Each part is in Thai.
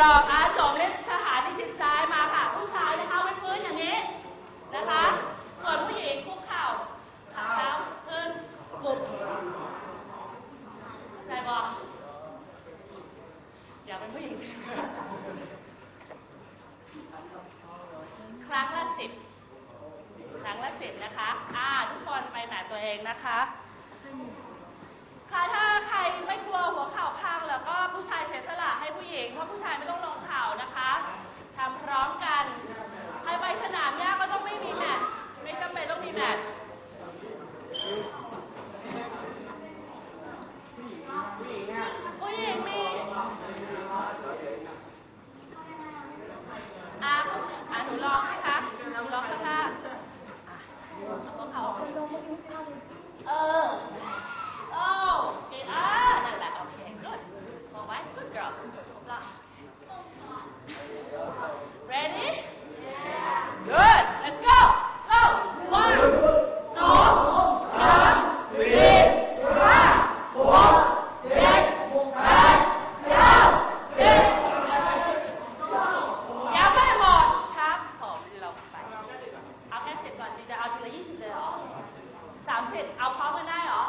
รองอาจมเล่นทหารที่ชิดซ้ายมาค่ะ ผู้ชายนะคะไว้พื้นอย่างนี้นะคะส่วนผู้หญิงคุกเข่าขาเท้าขึ้นบุกใส่บอกอย่าเป็นผู้หญิง ครั้งละสิบครั้งละสิบนะคะ อ่า ทุกคนไปแหมตัวเองนะคะค่ะถ้า ไม่กลัวหัวเข่าพังแล้วก็ผู้ชายเสียสละให้ผู้หญิง เพราะผู้ชายไม่ต้องลงเข่านะคะทำพร้อมกันใครไปสนามหญ้าก็ต้องไม่มีแมตช์ไม่จำเป็นต้องมีแมตช์ผู้หญิงมีอะอะหนูลองสิคะหนูลองค่ะค่ะอะหัวเข่าเออ โอ้เก่งอะนั่นแหละโอเค good มองไว้ good girl ละ ready good let's go go one สองสามสี่ห้าหกเจ็ดแปดเก้าสิบยังไม่หมดครับผมลงไป เอาแค่สิบ ก่อนสิจะเอาทีละยี่สิบเลยเหรอสามสิบเอาพร้อมกันได้เหรอ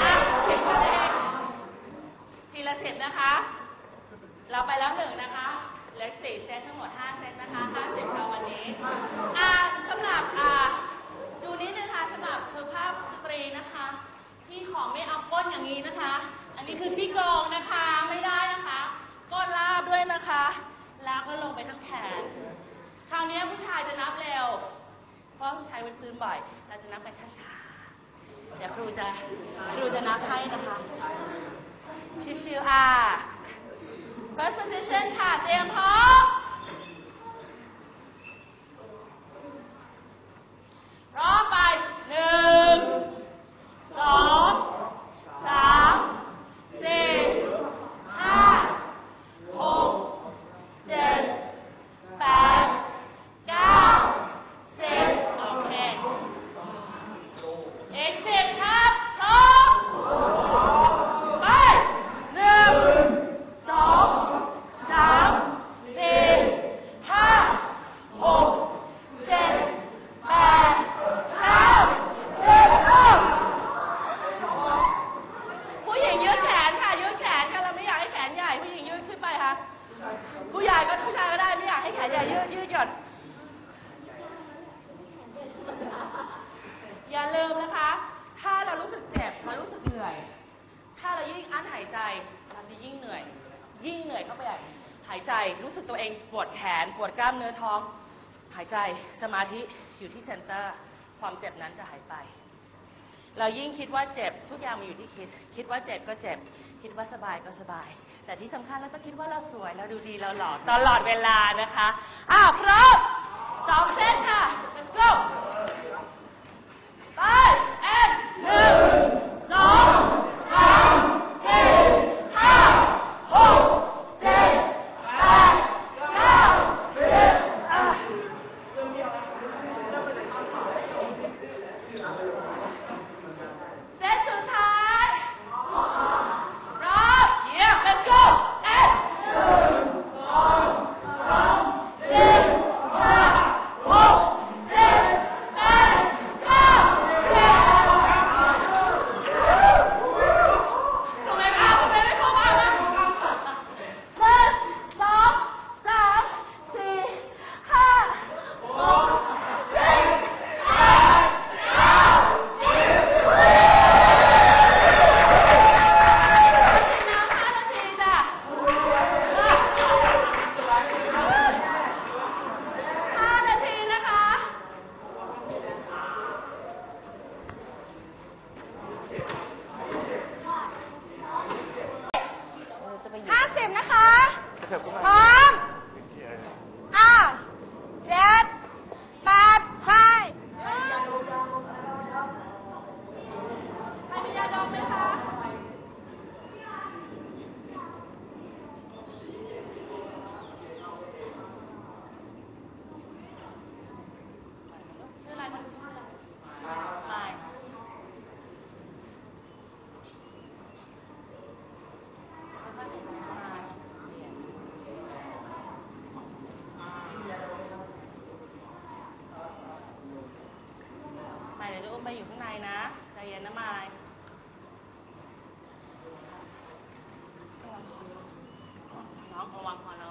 อะสิบคนเองทีละสิบนะคะ เราไปแล้วหนึ่งนะคะเหลือสี่เซตทั้งหมดห้าเซตนะคะห้าสิบค่ะวันนี้อ่าสำหรับอ่าดูนิดนึงค่ะสำหรับสุภาพสตรีนะคะ ที่ของไม่เอาก้นอย่างนี้นะคะ อันนี้คือที่โกงนะคะไม่ได้นะคะก้นลาบด้วยนะคะ แล้วก็ลงไปทั้งแขน คราวนี้ผู้ชายจะนับเร็ว เพราะผู้ชายเป็นพื้นบ่อย เราจะนับไปช้าๆ เดี๋ยวครูจะครูจะนับให้นะคะ ชิวๆอะ first position ค่ะ เตรียมพร้อม พร้อมไปหนึ่งสองสามสี่ห้าหกเจ็ดแปดเก้าสิบโอเค อีกสิบครับ พร้อม ไปหนึ่งสองสามสี่ห้าหกเจ็ดแปดเก้าสิบเอ้าผู้หญิงยืดแขนค่ะ ยืดแขนค่ะเราไม่อยากให้แขนใหญ่ ผู้หญิงยืดขึ้นไปค่ะ ผู้ใหญ่ก็ผู้ชายก็ได้ไม่อยากให้แขนใหญ่ยืดยืดหย่อน อย่าลืมนะคะ ถ้าเรารู้สึกเจ็บเรารู้สึกเหนื่อย ถ้าเรายิ่งอั้นหายใจเราจะยิ่งเหนื่อย ยิ่งเหนื่อยเข้าไปใหญ่หายใจ รู้สึกตัวเองปวดแขน ปวดกล้ามเนื้อท้อง หายใจสมาธิอยู่ที่เซนเตอร์ ความเจ็บนั้นจะหายไป เรายิ่งคิดว่าเจ็บทุกอย่างมันอยู่ที่คิด คิดว่าเจ็บก็เจ็บ คิดว่าสบายก็สบาย แต่ที่สำคัญเราต้องคิดว่าเราสวยเราดูดีเราหล่อตลอดเวลานะคะอ้าวพร้อมสองเซตค่ะ let's go ไป ไปอยู่ข้างในนะใจเย็นนะมายน้องระวังคอเรา